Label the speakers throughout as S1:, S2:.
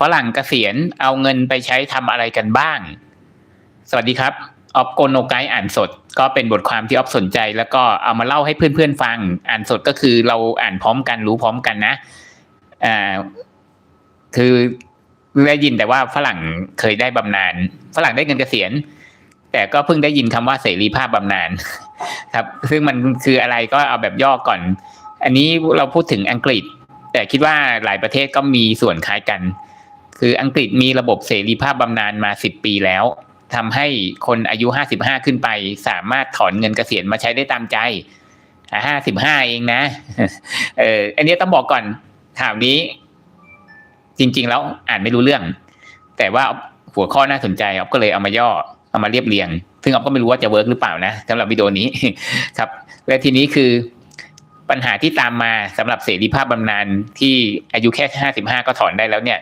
S1: ฝรั่งเกษียณเอาเงินไปใช้ทำอะไรกันบ้าง สวัสดีครับออฟโกโนไกอ่านสด ก็เป็นบทความที่ออฟสนใจ แล้วก็เอามาเล่าให้เพื่อนๆฟัง อ่านสดก็คือเราอ่านพร้อมกันรู้พร้อมกันนะอ่าคือได้ยินแต่ว่าฝรั่งเคยได้บำนาญฝรั่งได้เงินเกษียณ แต่ก็เพิ่งได้ยินคำว่าเสรีภาพบำนาญครับ ซึ่งมันคืออะไรก็เอาแบบย่อก่อน อันนี้เราพูดถึงอังกฤษ แต่คิดว่าหลายประเทศก็มีส่วนคล้ายกัน คืออังกฤษมีระบบเสรีภาพบำนาญมาสิบปีแล้วทำให้คนอายุห้าสิบห้าขึ้นไป สามารถถอนเงินเกษียณมาใช้ได้ตามใจห้าสิบห้าเองนะเอออันนี้ต้องบอกก่อนข่าวนี้ จริง ๆ แล้วอ่านไม่รู้เรื่อง แต่ว่าหัวข้อน่าสนใจออฟก็เลยเอามาย่อเอามาเรียบเรียง ซึ่งออฟก็ไม่รู้ว่าจะเวิร์กหรือเปล่านะสำหรับวิดีโอนี้ครับ และทีนี้คือปัญหาที่ตามมาสำหรับเสรีภาพบำนาญที่อายุแค่ห้าสิบห้าก็ถอนได้แล้วเนี่ย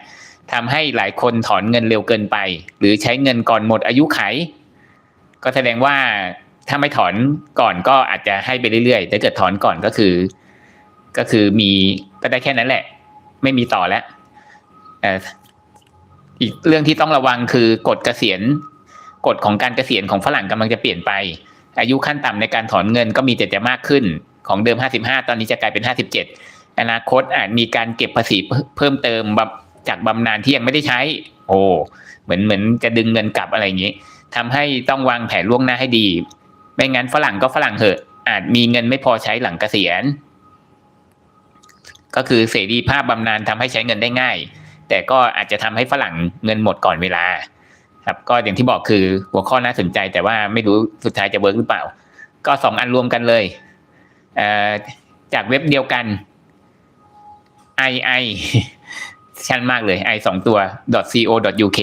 S1: ทำให้หลายคนถอนเงินเร็วเกินไป หรือใช้เงินก่อนหมดอายุไข ก็แสดงว่าถ้าไม่ถอนก่อนก็อาจจะให้ไปเรื่อยๆแต่เกิดถอนก่อนก็คือ ก็คือมีก็ได้แค่นั้นแหละ ไม่มีต่อแล้วอีกเรื่องที่ต้องระวังคือกฎเกษียณกฎของการเกษียณของฝรั่งกำลังจะเปลี่ยนไป อายุขั้นต่ำในการถอนเงินก็มีแต่จะมากขึ้นของเดิม 55 ตอนนี้จะกลายเป็น 57 อนาคตอาจมีการเก็บภาษีเพิ่มเติมแบบ จากบำนาญที่ยังไม่ได้ใช้ โอ้เหมือนเหมือนจะดึงเงินกลับอะไรอย่างนี้ทำให้ต้องวางแผนล่วงหน้าให้ดี ไม่งั้นฝรั่งก็ฝรั่งเหอะ อาจมีเงินไม่พอใช้หลังเกษียณ ก็คือเสรีภาพบำนาญทำให้ใช้เงินได้ง่าย แต่ก็อาจจะทำให้ฝรั่งเงินหมดก่อนเวลา ครับก็อย่างที่บอกคือหัวข้อน่าสนใจ แต่ว่าไม่รู้สุดท้ายจะเวิร์กหรือเปล่า ก็สองอันรวมกันเลยจากเว็บเดียวกัน ii ชันมากเลย i สองตัว .co.uk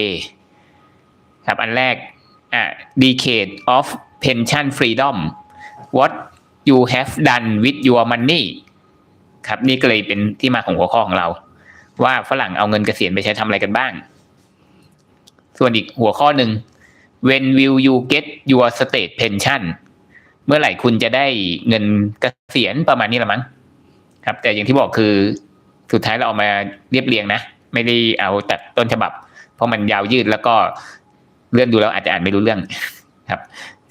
S1: ครับ อันแรกอะ decade of pension freedom what you have done with your money ครับนี่ก็เลยเป็นที่มาของหัวข้อของเรา ว่าฝรั่งเอาเงินเกษียณไปใช้ทำอะไรกันบ้าง ส่วนอีกหัวข้อหนึ่ง when will you get your state pension เมื่อไหร่คุณจะได้เงินเกษียณประมาณนี้ละมั้งครับ แต่อย่างที่บอกคือ สุดท้ายเราเอามาเรียบเรียงนะ ไม่ได้เอาตัดต้นฉบับ เพราะมันยาวยืดแล้วก็เลื่อนดูแล้วอาจจะอ่านไม่รู้เรื่องครับ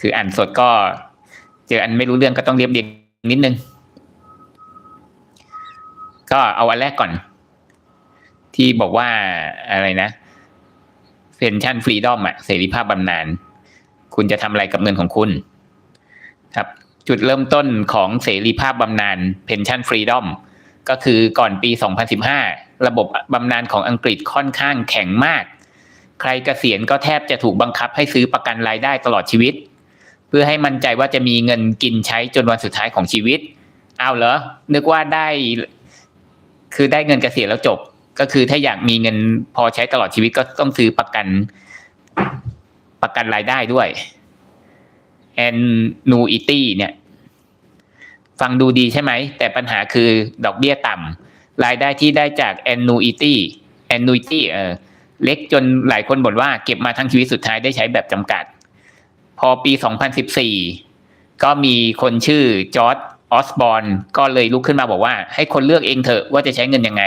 S1: คืออ่านสดก็ เจออันไม่รู้เรื่องก็ต้องเรียบเรียงนิดนึง ก็เอาอันแรกก่อน ที่บอกว่าอะไรนะเพนชั่นฟรีดอมอะเสรีภาพบำนาญคุณจะทำอะไรกับเงินของคุณ ครับ จุดเริ่มต้นของเสรีภาพบำนาญเพนชั่นฟรีดอม ก็คือก่อนปี 2015 ระบบบำนาญของอังกฤษค่อนข้างแข็งมาก ใครเกษียณก็แทบจะถูกบังคับให้ซื้อประกันรายได้ตลอดชีวิต เพื่อให้มั่นใจว่าจะมีเงินกินใช้จนวันสุดท้ายของชีวิต เอาเหรอ นึกว่าได้ คือได้เงินเกษียณแล้วจบ ก็คือถ้าอยากมีเงินพอใช้ตลอดชีวิตก็ต้องซื้อประกันประกันรายได้ด้วย annuity เนี่ย ฟังดูดีใช่ไหม แต่ปัญหาคือดอกเบี้ยต่ำรายได้ที่ได้จาก annuity annuity เออเล็กจนหลายคนบ่นว่าเก็บมาทั้งชีวิตสุดท้ายได้ใช้แบบจำกัด พอปี 2014 ก็มีคนชื่อจอร์ดออสบอนก็เลยลุกขึ้นมาบอกว่า ให้คนเลือกเองเถอะว่าจะใช้เงินยังไง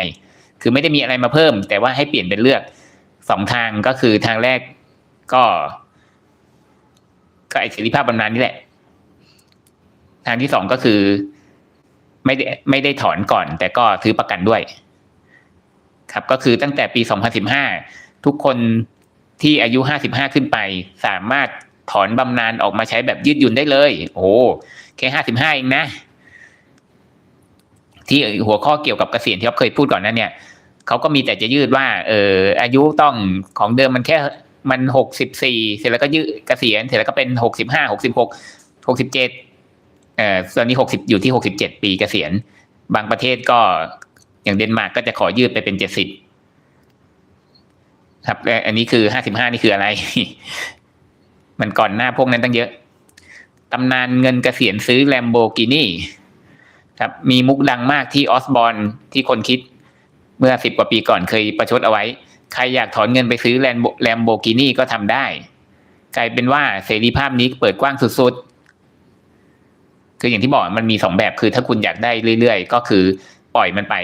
S1: คือไม่ได้มีอะไรมาเพิ่ม แต่ว่าให้เปลี่ยนเป็นเลือกสองทางก็คือทางแรกก็ ก็ไอเสรีภาพบำนาญนี่แหละ ทางที่สองก็คือไม่ได้ไม่ได้ถอนก่อน แต่ก็ซื้อประกันด้วย ครับ ก็คือตั้งแต่ปี 2015 ทุกคนที่อายุ 55 ขึ้นไป สามารถถอนบำนาญออกมาใช้แบบยืดหยุ่นได้เลย โอ้แค่ 55 เองนะ ที่หัวข้อเกี่ยวกับเกษียณที่เราเคยพูดก่อนนั้นเนี่ยเขาก็มีแต่จะยืดว่า เอออายุต้องของเดิมมันแค่มัน64เสร็จแล้วก็ยืดเกษียณเสร็จแล้วก็เป็น65 66 67เจ็ด อ่อตอนนี้หกสิบอยู่ที่หกสิบเจ็ดปีเกษียณ บางประเทศก็อย่างเดนมาร์กก็จะขอยืดไปเป็นเจ็ดสิบครับอันนี้คือห้าสิบห้านี่คืออะไร มันก่อนหน้าพวกนั้นตั้งเยอะ ตำนานเงินเกษียณซื้อแลมโบกินีครับ มีมุกดังมากที่ออสบอนที่คนคิด เมื่อสิบกว่าปีก่อนเคยประชดเอาไว้ ใครอยากถอนเงินไปซื้อแลมโบกินีก็ทำได้ กลายเป็นว่าเสรีภาพนี้เปิดกว้างสุดๆ คืออย่างที่บอกมันมีสองแบบคือถ้าคุณอยากได้เรื่อยๆ ก็คือปล่อยมันไป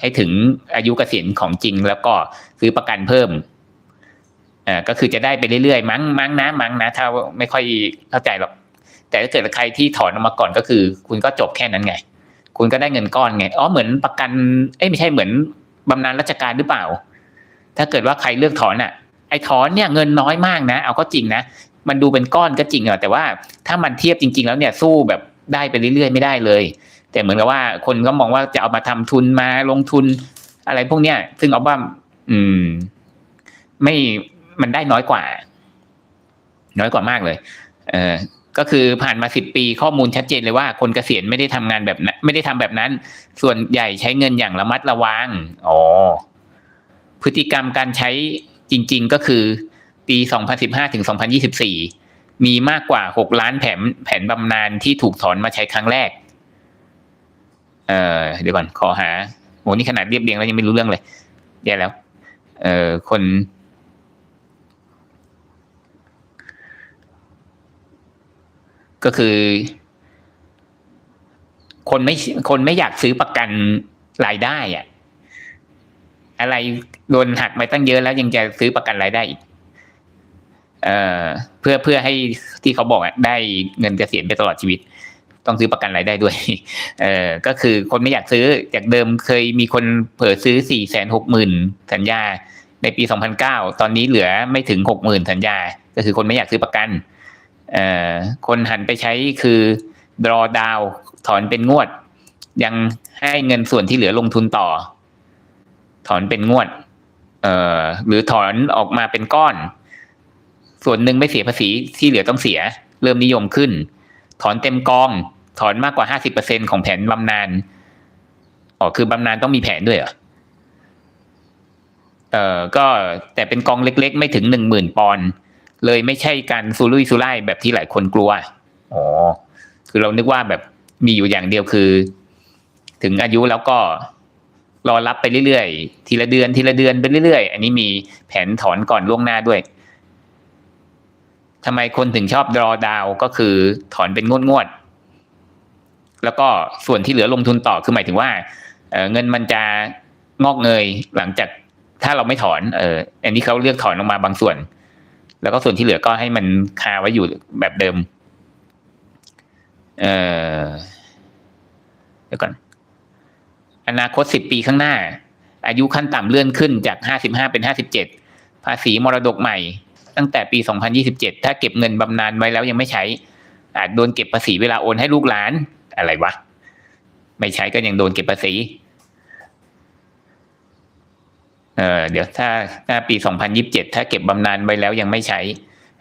S1: ให้ถึงอายุเกษียณของจริงแล้วก็ซื้อประกันเพิ่มอ่าก็คือจะได้ไปเรื่อยๆ มั้งมั้งนะมั้งนะ ถ้าไม่ค่อยเข้าใจหรอกแต่ถ้าเกิดใครที่ถอนออกมาก่อนก็คือ คุณก็จบแค่นั้นไง คุณก็ได้เงินก้อนไงอ๋อเหมือนประกันเอ้ยไม่ใช่เหมือนบำนาญราชการหรือเปล่า ถ้าเกิดว่าใครเลือกถอนอะ ไอ้ถอนเนี่ยเงินน้อยมากนะ เอาก็จริงนะมันดูเป็นก้อนก็จริงอะแต่ว่าถ้ามันเทียบจริง ๆ แล้วเนี่ยสู้แบบ ได้ไปเรื่อยๆไม่ได้เลย แต่เหมือนกับว่าคนก็มองว่าจะเอามาทำทุนมาลงทุน อะไรพวกเนี้ยซึ่งเอาว่าอืม ไม่มันได้น้อยกว่า น้อยกว่ามากเลย เออก็คือผ่านมาสิบปีข้อมูลชัดเจนเลยว่า คนเกษียณไม่ได้ทำงานแบบนั้นไม่ได้ทำแบบนั้น ส่วนใหญ่ใช้เงินอย่างระมัดระวังอ๋อพฤติกรรมการใช้จริง ๆ ก็คือ ปี 2015 ถึง 2024 มีมากกว่า 6 ล้านแผนแผนบำนาญที่ถูกถอนมาใช้ครั้งแรก เออเดี๋ยวก่อนขอหาโหนี่ขนาดเรียบเรียงแล้วยังไม่รู้เรื่องเลยแย่แล้ว เอ่อคนก็คือ คนไม่คนไม่อยากซื้อประกันรายได้อะอะไรโดนหักไปตั้งเยอะแล้วยังจะซื้อประกันรายได้อีก เอ่อเพื่อเพื่อให้ที่เขาบอกได้เงินเกษียณไปตลอดชีวิต ต้องซื้อประกันรายได้ด้วย เอ่อก็คือคนไม่อยากซื้อจากเดิมเคยมีคนเผลอซื้อสี่แสนหกหมื่นสัญญาในปีสองพันเก้าตอนนี้เหลือไม่ถึงหกหมื่นสัญญา ก็คือคนไม่อยากซื้อประกันเอ่อคนหันไปใช้คือ draw down ถอนเป็นงวด ยังให้เงินส่วนที่เหลือลงทุนต่อ ถอนเป็นงวดเอ่อหรือถอนออกมาเป็นก้อน ส่วนหนึ่งไม่เสียภาษีที่เหลือต้องเสีย เริ่มนิยมขึ้น ถอนเต็มกอง ถอนมากกว่าห้าสิบเปอร์เซ็นของแผนบำนาญอ๋อคือบำนาญต้องมีแผนด้วยเหรอเอ่อก็แต่เป็นกองเล็ก ๆ ไม่ถึงหนึ่งหมื่นปอนเลยไม่ใช่การซูรุ่ยซูร่ายแบบที่หลายคนกลัวอ๋อคือเรานึกว่าแบบมีอยู่อย่างเดียวคือ ถึงอายุแล้วก็รอรับไปเรื่อยๆ ทีละเดือนทีละเดือนไปเรื่อยๆ อันนี้มีแผนถอนก่อนล่วงหน้าด้วย ทำไมคนถึงชอบ draw down ก็คือถอนเป็นงวดงวดๆแล้วก็ส่วนที่เหลือลงทุนต่อคือหมายถึงว่าเเงินมันจะงอกเงยหลังจากถ้าเราไม่ถอนเอออันนี้เขาเลือกถอนออกมาบางส่วน แล้วก็ส่วนที่เหลือก็ให้มันคาไว้อยู่แบบเดิม เออเดี๋ยวก่อน อนาคตสิบปีข้างหน้า อายุขั้นต่ำเลื่อนขึ้นจากห้าสิบห้าเป็นห้าสิบเจ็ดภาษีมรดกใหม่ ตั้งแต่ปีสองพันยี่สิบเจ็ดถ้าเก็บเงินบำนาญไว้แล้วยังไม่ใช้ อาจโดนเก็บภาษีเวลาโอนให้ลูกหลาน อะไรวะ ไม่ใช้ก็ยังโดนเก็บภาษีเออเดี๋ยวถ้าถ้าปีสองพันยิบเจ็ดถ้าเก็บบำนาญไว้แล้วยังไม่ใช้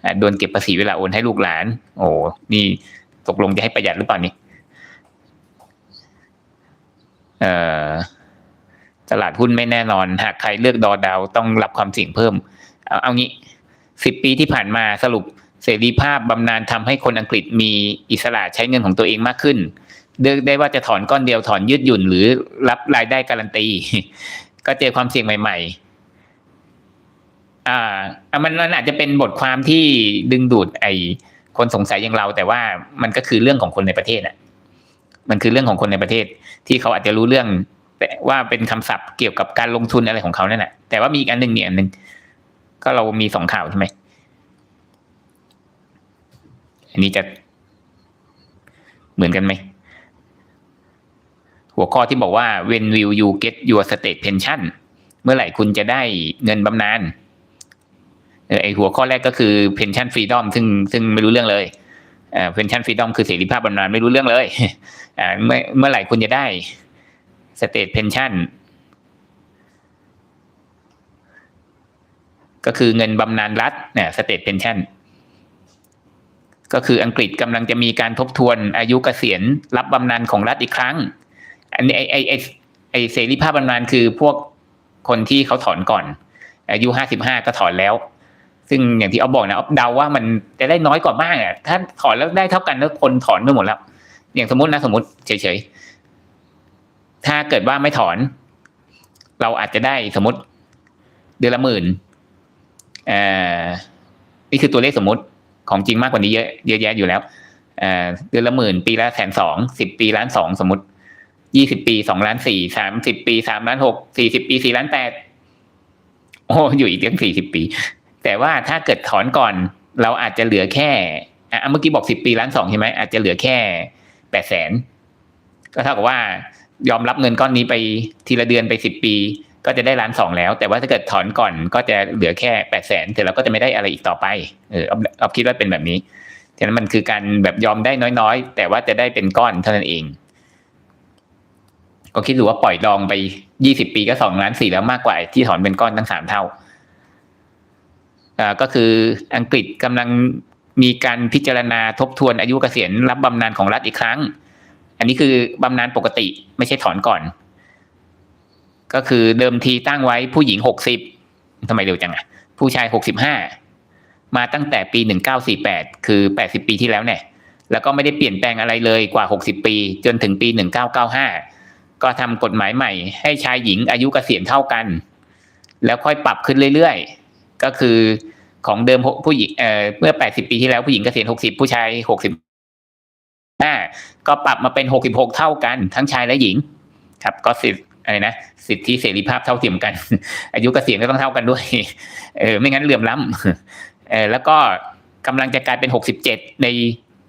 S1: อาจโดนเก็บภาษีเวลาโอนให้ลูกหลาน โอ้นี่ตกลงจะให้ประหยัดหรือเปล่านี่เอ่อตลาดหุ้นไม่แน่นอน หากใครเลือกดอดาวต้องรับความเสี่ยงเพิ่ม เอาเอางี้ สิบปีที่ผ่านมาสรุปเสรีภาพบำนาญทำให้คนอังกฤษมีอิสระใช้เงินของตัวเองมากขึ้นเลือกได้ว่าจะถอนก้อนเดียวถอนยืดหยุ่นหรือรับรายได้การันตี ก็เจอความเสี่ยงใหม่ ๆ อ่ามันมันอาจจะเป็นบทความที่ดึงดูดไอคนสงสัยอย่างเรา แต่ว่ามันก็คือเรื่องของคนในประเทศอะ มันคือเรื่องของคนในประเทศ ที่เขาอาจจะรู้เรื่อง แต่ว่าเป็นคำศัพท์เกี่ยวกับการลงทุนอะไรของเขานั่นแหละแต่ว่ามีอีกอันหนึ่งเนี่ยอันหนึ่ง ก็เรามีสองข่าวใช่ไหม อันนี้จะเหมือนกันไหม หัวข้อที่บอกว่า when will you get your state pension เมื่อไหร่คุณจะได้เงินบำนาญเออไอหัวข้อแรกก็คือ pension freedom ซึ่งซึ่งไม่รู้เรื่องเลยอ่า pension freedom คือเสรีภาพบำนาญไม่รู้เรื่องเลยอ่าเมื่อเมื่อไหร่คุณจะได้ state pension ก็คือเงินบำนาญรัฐเนี่ย state pension ก็คืออังกฤษกำลังจะมีการทบทวนอายุเกษียณรับบำนาญของรัฐอีกครั้ง อันนี้ไอไอไอไอเสรีภาพบำนาญคือพวกคนที่เขาถอนก่อน อายุห้าสิบห้าก็ถอนแล้ว ซึ่งอย่างที่เอาบอกนะเอาเดาว่ามันจะได้น้อยกว่ามากอะถ้าถอนแล้วได้เท่ากันแล้วคนถอนไปหมดแล้ว อย่างสมมตินะสมมติเฉยๆถ้าเกิดว่าไม่ถอน เราอาจจะได้สมมติเดือนละหมื่น นี่คือตัวเลขสมมติของจริงมากกว่านี้เยอะเยอะแยะอยู่แล้วเอ่อเดือนละหมื่นปีละแสนสองสิบปีล้านสองสมมติยี่สิบปีสองล้านสี่สามสิบปีสามล้านหกสี่สิบปีสี่ล้านแปดโอ้อยู่อีกตั้งสี่สิบปี แต่ว่าถ้าเกิดถอนก่อนเราอาจจะเหลือแค่อะเมื่อกี้บอกสิบปีล้านสองใช่ไหมอาจจะเหลือแค่แปดแสนก็เท่ากับว่ายอมรับเงินก้อนนี้ไปทีละเดือนไปสิบปี ก็จะได้ล้านสองแล้ว แต่ว่าถ้าเกิดถอนก่อนก็จะเหลือแค่แปดแสนแต่เราก็จะไม่ได้อะไรอีกต่อไปเออเอาเอาคิดว่าเป็นแบบนี้ฉะนั้นมันคือการแบบยอมได้น้อยๆ แต่ว่าจะได้เป็นก้อนเท่านั้นเอง ก็คิดดูว่าปล่อยดองไปยี่สิบปีก็สองล้านสี่แล้วมากกว่าที่ถอนเป็นก้อนตั้งสามเท่าอ่าก็คืออังกฤษกำลังมีการพิจารณาทบทวนอายุเกษียณรับบำนาญของรัฐอีกครั้ง อันนี้คือบำนาญปกติไม่ใช่ถอนก่อน ก็คือเดิมทีตั้งไว้ผู้หญิงหกสิบทำไมเร็วจังอะผู้ชายหกสิบห้ามาตั้งแต่ปีหนึ่งเก้าสี่แปดคือแปดสิบปีที่แล้วเนี่ย แล้วก็ไม่ได้เปลี่ยนแปลงอะไรเลยกว่าหกสิบปี จนถึงปีหนึ่งเก้าเก้าห้าก็ทำกฎหมายใหม่ ให้ชายหญิงอายุเกษียณเท่ากัน แล้วค่อยปรับขึ้นเรื่อยๆ ก็คือของเดิมผู้หญิงเอ่อเมื่อแปดสิบปีที่แล้วผู้หญิงเกษียณหกสิบผู้ชายหกสิบห้าก็ปรับมาเป็นหกสิบหกเท่ากัน ทั้งชายและหญิง ครับ ก็สิทธิ อะไรนะสิทธิเสรีภาพเท่าเทียมกัน อายุเกษียณก็ต้องเท่ากันด้วย เออไม่งั้นเหลื่อมล้ำเออแล้วก็กำลังจะกลายเป็นหกสิบเจ็ดใน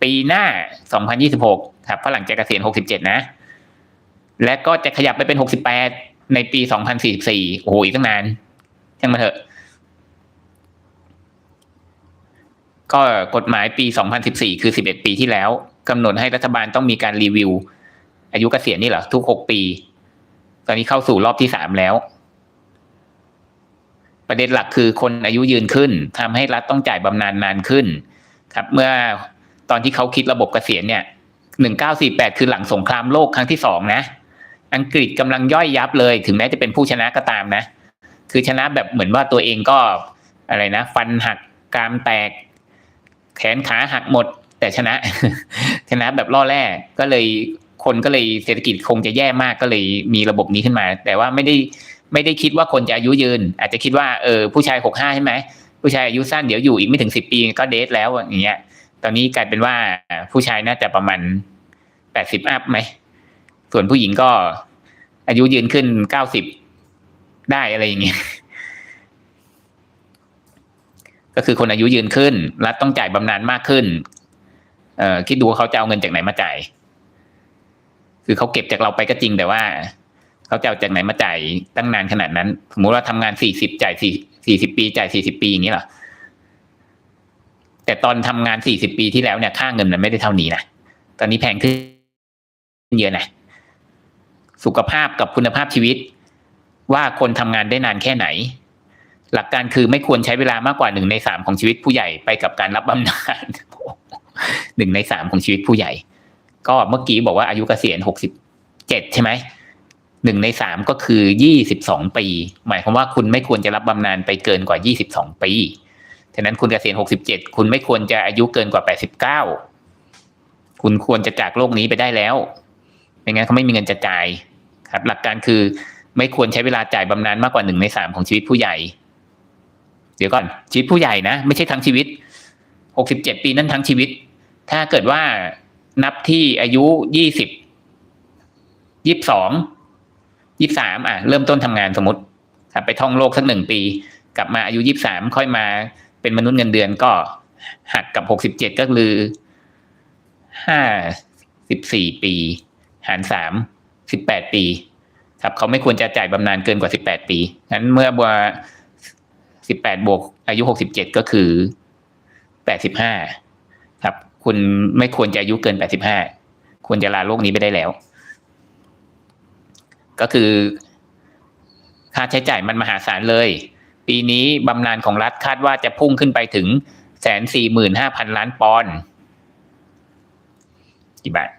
S1: ปีหน้าสองพันยี่สิบหกครับฝรั่งจะเกษียณหกสิบเจ็ดนะ และก็จะขยับไปเป็นหกสิบแปดในปีสองพันสี่สิบสี่โอ้โหอีกตั้งนานช่างมาเถอะ ก็กฎหมายปี2014คือ11ปีที่แล้วกำหนดให้รัฐบาลต้องมีการรีวิว อายุเกษียณนี่เหรอทุก6ปี ตอนนี้เข้าสู่รอบที่3แล้ว ประเด็นหลักคือคนอายุยืนขึ้นทำให้รัฐต้องจ่ายบำนาญนานขึ้น ครับ เมื่อตอนที่เขาคิดระบบเกษียณเนี่ย1948คือหลังสงครามโลกครั้งที่สองนะ อังกฤษกำลังย่อยยับเลย ถึงแม้จะเป็นผู้ชนะก็ตามนะ คือชนะแบบเหมือนว่าตัวเองก็อะไรนะ ฟันหักกรามแตก แขนขาหักหมด แต่ชนะ ชนะแบบล่อแร่ก็เลย คนก็เลยเศรษฐกิจคงจะแย่มากก็เลยมีระบบนี้ขึ้นมา แต่ว่าไม่ได้ไม่ได้คิดว่าคนจะอายุยืน อาจจะคิดว่าเออผู้ชายหกห้าใช่ไหมผู้ชายอายุสั้นเดี๋ยวอยู่อีกไม่ถึงสิบปีก็เดทแล้วอย่างเงี้ย ตอนนี้กลายเป็นว่าผู้ชายน่าจะประมาณแปดสิบอัพไหมส่วนผู้หญิงก็อายุยืนขึ้นเก้าสิบได้อะไรอย่างเงี้ยก็คือคนอายุยืนขึ้น รัฐต้องจ่ายบำนาญมากขึ้น เอ่อคิดดูเขาจะเอาเงินจากไหนมาจ่าย คือเขาเก็บจากเราไปก็จริงแต่ว่าเขาจะเอาจากไหนมาจ่ายตั้งนานขนาดนั้น สมมติว่าทำงานสี่สิบจ่ายสี่สี่สิบปี จ่ายสี่สิบปีอย่างนี้เหรอแต่ตอนทำงานสี่สิบปีที่แล้วเนี่ยค่าเงินมันไม่ได้เท่านี้นะตอนนี้แพงขึ้นเยอะนะสุขภาพกับคุณภาพชีวิต ว่าคนทำงานได้นานแค่ไหน หลักการคือไม่ควรใช้เวลามากกว่าหนึ่งในสามของชีวิตผู้ใหญ่ไปกับการรับบำนาญหนึ่งในสามของชีวิตผู้ใหญ่ ก็เมื่อกี้บอกว่าอายุเกษียณหกสิบเจ็ดใช่ไหมหนึ่งในสามก็คือยี่สิบสองปี หมายความว่าคุณไม่ควรจะรับบำนาญไปเกินกว่ายี่สิบสองปีฉะนั้นคุณเกษียณหกสิบเจ็ดคุณไม่ควรจะอายุเกินกว่าแปดสิบเก้าคุณควรจะจากโลกนี้ไปได้แล้วไม่งั้นเขาไม่มีเงินจะจ่ายครับ หลักการคือไม่ควรใช้เวลาจ่ายบำนาญมากกว่าหนึ่งในสามของชีวิตผู้ใหญ่ เดี๋ยวก่อนชีวิตผู้ใหญ่นะ ไม่ใช่ทั้งชีวิตหกสิบเจ็ดปีนั้นทั้งชีวิต ถ้าเกิดว่า นับที่อายุยี่สิบยี่สิบสองยี่สามอะ เริ่มต้นทำงานสมมติขับไปท่องโลกสักหนึ่งปี กลับมาอายุยี่สามค่อยมาเป็นมนุษย์เงินเดือนก็หักกับหกสิบเจ็ดก็คือห้าสิบสี่ปี หารสามสิบแปดปี ครับเขาไม่ควรจะจ่ายบำนาญเกินกว่าสิบแปดปีงั้นเมื่อบัวสิบแปดบวกอายุหกสิบเจ็ดก็คือแปดสิบห้า คุณไม่ควรจะอายุเกินแปดสิบห้าควรจะลาโลกนี้ไปได้แล้ว ก็คือ ค่าใช้จ่ายมันมหาศาลเลย ปีนี้บำนาญของรัฐคาดว่าจะพุ่งขึ้นไปถึงแสนสี่หมื่นห้าพันล้านปอนด์กี่บาท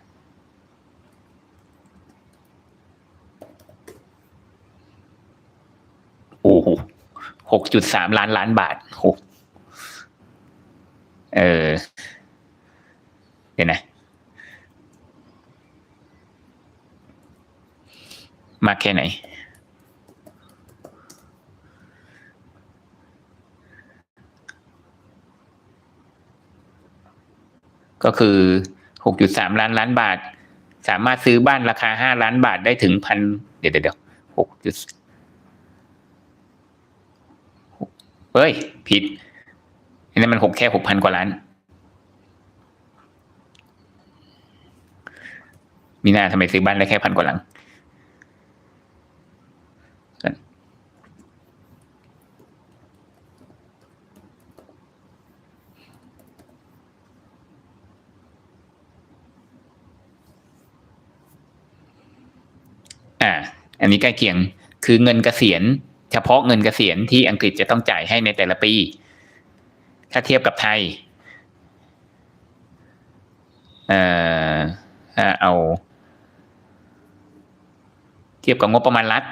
S1: โอ้โหหกจุดสามล้านล้านบาทโหเออ เดี๋ยวนะมากแค่ไหน ก็คือหกจุดสามล้านล้านบาท สามารถซื้อบ้านราคาห้าล้านบาทได้ถึงพันเดี๋ยวเดี๋ยวหกจุดเฮ้ย ผิดอันนี้มันหกแค่หกพันกว่าล้าน มีหน้าทำไมซื้อบ้านได้แค่พันกว่าหลัง อ่า อันนี้ใกล้เคียง คือเงินเกษียณ เฉพาะเงินเกษียณที่อังกฤษจะต้องจ่ายให้ในแต่ละปี ถ้าเทียบกับไทย เอ่อเอา เทียบกับงบประมาณรัฐ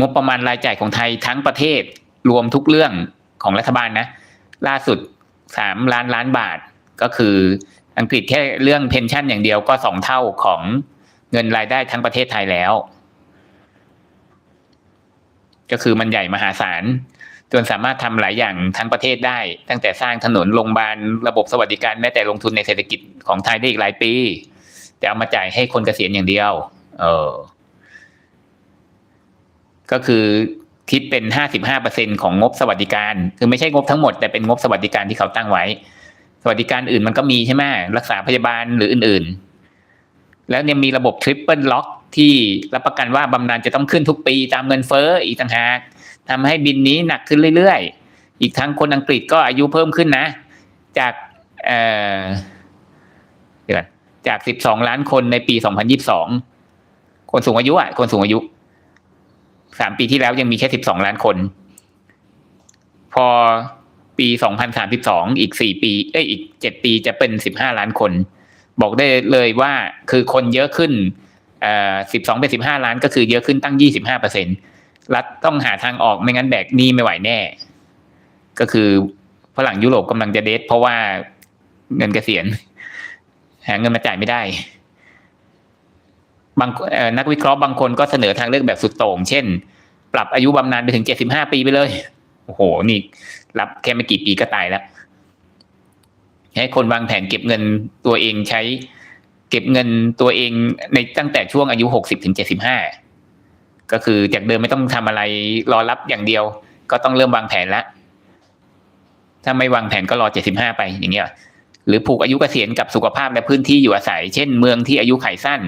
S1: งบประมาณรายจ่ายของไทยทั้งประเทศรวมทุกเรื่องของรัฐบาลนะ ล่าสุดสามล้านล้านบาทก็คืออังกฤษแค่เรื่องเพนชั่นอย่างเดียวก็สองเท่าของเงินรายได้ทั้งประเทศไทยแล้ว ก็คือมันใหญ่มหาศาลจนสามารถทำหลายอย่างทั้งประเทศได้ ตั้งแต่สร้างถนนโรงพยาบาลระบบสวัสดิการแม้แต่ลงทุนในเศรษฐกิจของไทยได้อีกหลายปี แต่เอามาจ่ายให้คนเกษียณอย่างเดียว เออ ก็คือคิดเป็นห้าสิบห้าเปอร์เซ็นของงบสวัสดิการ คือไม่ใช่งบทั้งหมดแต่เป็นงบสวัสดิการที่เขาตั้งไว้ สวัสดิการอื่นมันก็มีใช่ไหมรักษาพยาบาลหรืออื่น ๆ แล้วเนี่ยมีระบบทริปเปิลล็อกที่รับประกันว่าบำนาญจะต้องขึ้นทุกปีตามเงินเฟ้ออีกต่างหากทำให้บินนี้หนักขึ้นเรื่อยๆ อีกทั้งคนอังกฤษก็อายุเพิ่มขึ้นนะ จากเอ่อเดี๋ยวก่อนจาก 12 ล้านคนในปี 2022 คนสูงอายุอะ คนสูงอายุ สามปีที่แล้วยังมีแค่12ล้านคน พอปี2032อีก4ปี เอ้ยอีก7ปีจะเป็น15ล้านคน บอกได้เลยว่าคือคนเยอะขึ้นอ่อ12เป็น15ล้านก็คือเยอะขึ้นตั้ง25เปอร์เซ็นต์รัฐต้องหาทางออกไม่งั้นแบกหนี้ไม่ไหวแน่ ก็คือฝรั่งยุโรปกำลังจะเดทเพราะว่าเงินเกษียณหาเงินมาจ่ายไม่ได้ บางนักวิเคราะห์บางคนก็เสนอทางเลือกแบบสุดโต่ง เช่น ปรับอายุบำนาญไปถึง75ปีไปเลย โอ้โห นี่รับแค่ไม่กี่ปีก็ตายแล้ว ให้คนวางแผนเก็บเงินตัวเองใช้ เก็บเงินตัวเองในตั้งแต่ช่วงอายุ60ถึง75ก็คือจากเดิมไม่ต้องทำอะไรรอรับอย่างเดียว ก็ต้องเริ่มวางแผนแล้วถ้าไม่วางแผนก็รอ75ไปอย่างเงี้ยหรือผูกอายุเกษียณกับสุขภาพและพื้นที่อยู่อาศัย เช่น เมืองที่อายุไขสั้น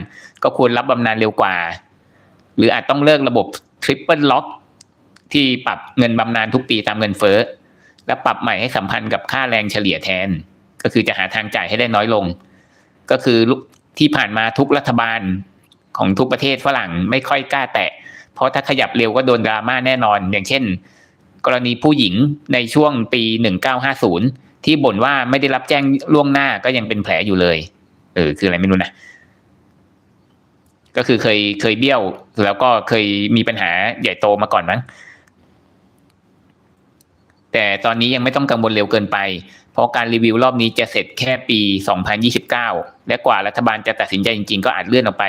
S1: ก็ควรรับบำนาญเร็วกว่า หรืออาจต้องเลิกระบบ ทริปเปิลล็อกที่ปรับเงินบำนาญทุกปีตามเงินเฟ้อ และปรับใหม่ให้สัมพันธ์กับค่าแรงเฉลี่ยแทน ก็คือจะหาทางจ่ายให้ได้น้อยลง ก็คือที่ผ่านมาทุกรัฐบาลของทุกประเทศฝรั่งไม่ค่อยกล้าแตะ เพราะถ้าขยับเร็วก็โดนดราม่าแน่นอน อย่างเช่น กรณีผู้หญิงในช่วงปี 1950 ที่บ่นว่าไม่ได้รับแจ้งล่วงหน้าก็ยังเป็นแผลอยู่เลย เออ คืออะไรไม่รู้นะ ก็คือเคยเคยเบี้ยว แล้วก็เคยมีปัญหาใหญ่โตมาก่อนมั้งแต่ตอนนี้ยังไม่ต้องกังวลเร็วเกินไป เพราะการรีวิวรอบนี้จะเสร็จแค่ปี 2029 และกว่ารัฐบาลจะตัดสินใจจริงๆ ก็อาจเลื่อนออกไป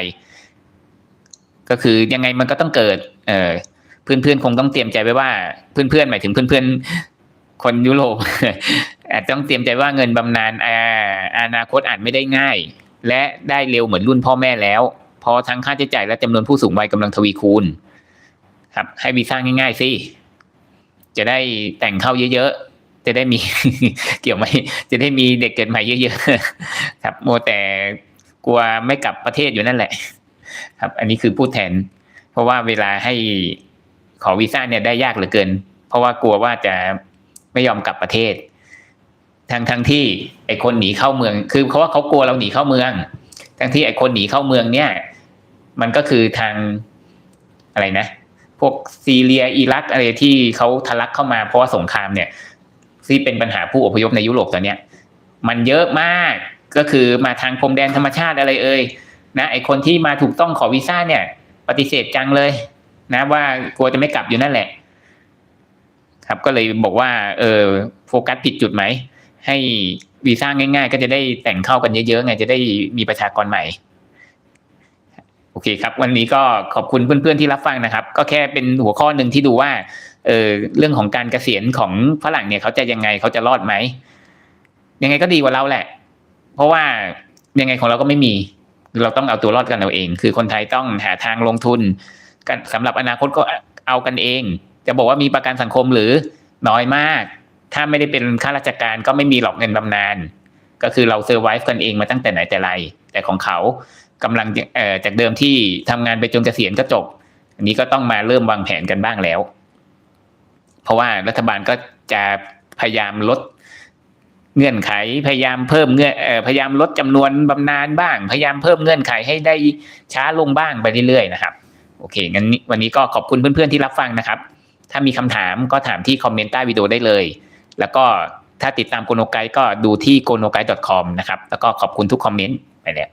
S1: ก็คือยังไงมันก็ต้องเกิด เออเพื่อนๆคงต้องเตรียมใจไว้ว่าเพื่อนๆหมายถึงเพื่อนๆ คนยุโรปอาจต้องเตรียมใจว่าเงินบำนาญอาอนาคตอาจไม่ได้ง่าย และได้เร็วเหมือนรุ่นพ่อแม่แล้ว เพราะทั้งค่าใช้จ่ายและจำนวนผู้สูงวัยกำลังทวีคูณ ครับ ให้วีซ่าง่ายๆสิจะได้แต่งเข้าเยอะๆ จะได้มี เกี่ยวไหมจะได้มีเด็กเกิดใหม่เยอะๆ ครับโมแต่กลัวไม่กลับประเทศอยู่นั่นแหละ ครับ อันนี้คือพูดแทน เพราะว่าเวลาให้ขอวีซ่าเนี่ยได้ยากเหลือเกิน เพราะว่ากลัวว่าจะไม่ยอมกลับประเทศทั้งทั้งที่ไอ้คนหนีเข้าเมือง คือเพราะว่าเขากลัวเราหนีเข้าเมือง ทั้งที่ไอ้คนหนีเข้าเมืองเนี่ย มันก็คือทางอะไรนะ พวกซีเรียอิรักอะไรที่เขาทะลักเข้ามาเพราะว่าสงครามเนี่ยที่เป็นปัญหาผู้อพยพในยุโรปตอนเนี้ยมันเยอะมากก็คือมาทางพรมแดนธรรมชาติอะไรเอ่ยนะไอคนที่มาถูกต้องขอวีซ่าเนี่ย ปฏิเสธจังเลย นะ ว่ากลัวจะไม่กลับอยู่นั่นแหละ ครับก็เลยบอกว่า เออโฟกัสผิดจุดไหมให้วีซ่าง่าย ๆ ก็จะได้แต่งเข้ากันเยอะๆไงจะได้มีประชากรใหม่ โอเคครับ วันนี้ก็ขอบคุณเพื่อนๆที่รับฟังนะครับ ก็แค่เป็นหัวข้อหนึ่งที่ดูว่าเออเรื่องของการเกษียณของฝรั่งเนี่ยเขาจะยังไงเขาจะรอดไหมยังไงก็ดีกว่าเราแหละ เพราะว่ายังไงของเราก็ไม่มี เราต้องเอาตัวรอดกันเราเอง คือคนไทยต้องหาทางลงทุนกันสำหรับอนาคตก็เอากันเอง จะบอกว่ามีประกันสังคมหรือน้อยมาก ถ้าไม่ได้เป็นข้าราชการก็ไม่มีหลอกเงินบำนาญก็คือเราเซอร์ไวฟ์กันเองมาตั้งแต่ไหนแต่ไร แต่ของเขา กำลังเอ่อจากเดิมที่ทำงานไปจนเกษียณก็จบ อันนี้ก็ต้องมาเริ่มวางแผนกันบ้างแล้ว เพราะว่ารัฐบาลก็จะพยายามลดเงื่อนไขพยายามเพิ่มเงื่อนเออพยายามลดจำนวนบำนาญบ้าง พยายามเพิ่มเงื่อนไขให้ได้ช้าลงบ้างไปเรื่อยๆนะครับ โอเคงั้นวันนี้ก็ขอบคุณเพื่อนๆที่รับฟังนะครับ ถ้ามีคำถามก็ถามที่คอมเมนต์ใต้วิดีโอได้เลย แล้วก็ถ้าติดตามโกโนไกก็ดูที่ g o n o g a i c o m นะครับ แล้วก็ขอบคุณทุกคอมเมนต์ไปแล้ว